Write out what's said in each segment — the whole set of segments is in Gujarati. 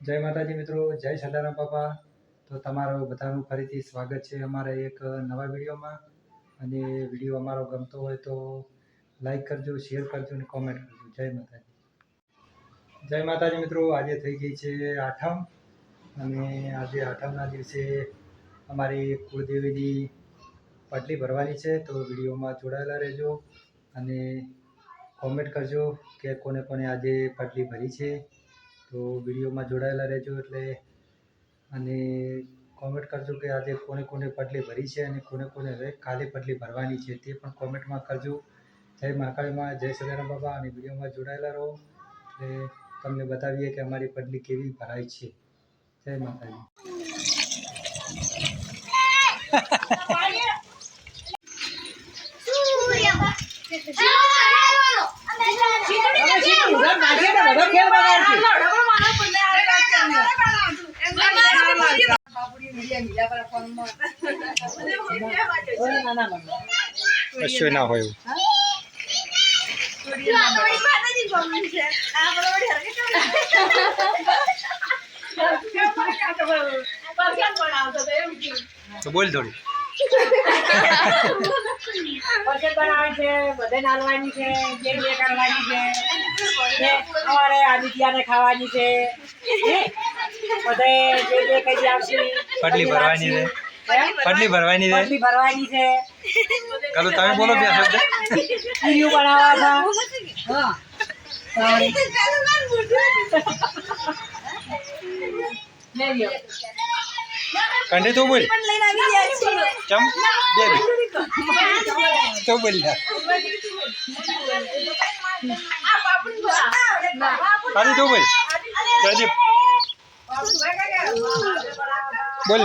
જય માતાજી મિત્રો, જય સદારામ બાપા. તો તમારું બધાનું ફરીથી સ્વાગત છે અમારા એક નવા વિડીયોમાં. અને વીડિયો અમારો ગમતો હોય તો લાઈક કરજો, શેર કરજો અને કોમેન્ટ કરજો. જય માતાજી. જય માતાજી મિત્રો, આજે થઈ ગઈ છે આઠમ. અને આજે આઠમના દિવસે અમારી કુળદેવીની પાટલી ભરવાની છે. તો વિડીયોમાં જોડાયેલા રહેજો અને કોમેન્ટ કરજો કે કોને કોને આજે પાટલી ભરી છે. તો વિડીયોમાં જોડાયેલા રહેજો એટલે અને કોમેન્ટ કરજો કે આજે કોને કોને પટલી ભરી છે અને કોને કોને હવે કાલે પટલી ભરવાની છે તે પણ કોમેન્ટમાં કરજો. જય મહાકાળીમાં જય સદારામ બાબા અને વિડીયોમાં જોડાયેલા રહો. એટલે તમને બતાવીએ કે અમારી પટલી કેવી ભરાય છે. જય માતાજી. કશું ના હોય તો બોલ થોડી છે જે કરવાની છે અમારે આદિત્યાને ખાવાની છે? બધે જે જે કઈ આવશે પટલી ભરવાની છે? પટલી ભરવાની છે? પટલી ભરવાની છે. ચાલો તમે બોલો બે શબ્દ. પૂરીઓ બનાવવા છે. હા. સારી. લઈ લ્યો. કંઠે તો બોલ. ચમ બે બે. તો બોલ ખાલી તો બોલ. જયદીપ. બોલ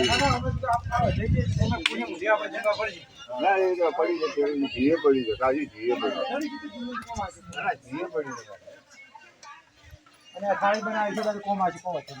ના, ના, અમે તો આ- આ જઈ જઈએ, એમાં પુણ્ય મૂકી આપણે જગા પડી. અને આ થાળી બનાવી છે બધું કોમ આજે કોમ હતું.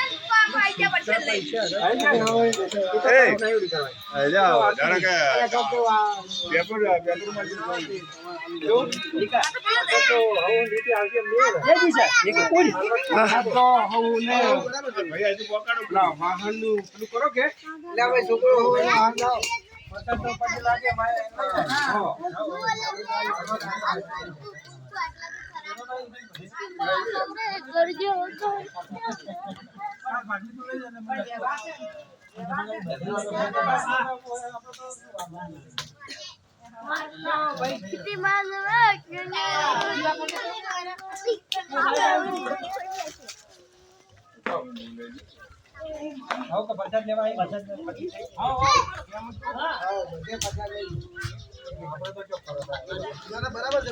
વાહનનું કરો કે છોકરો લાગે આવો કે પ્રસાદ લેવા આવી બરાબર છે.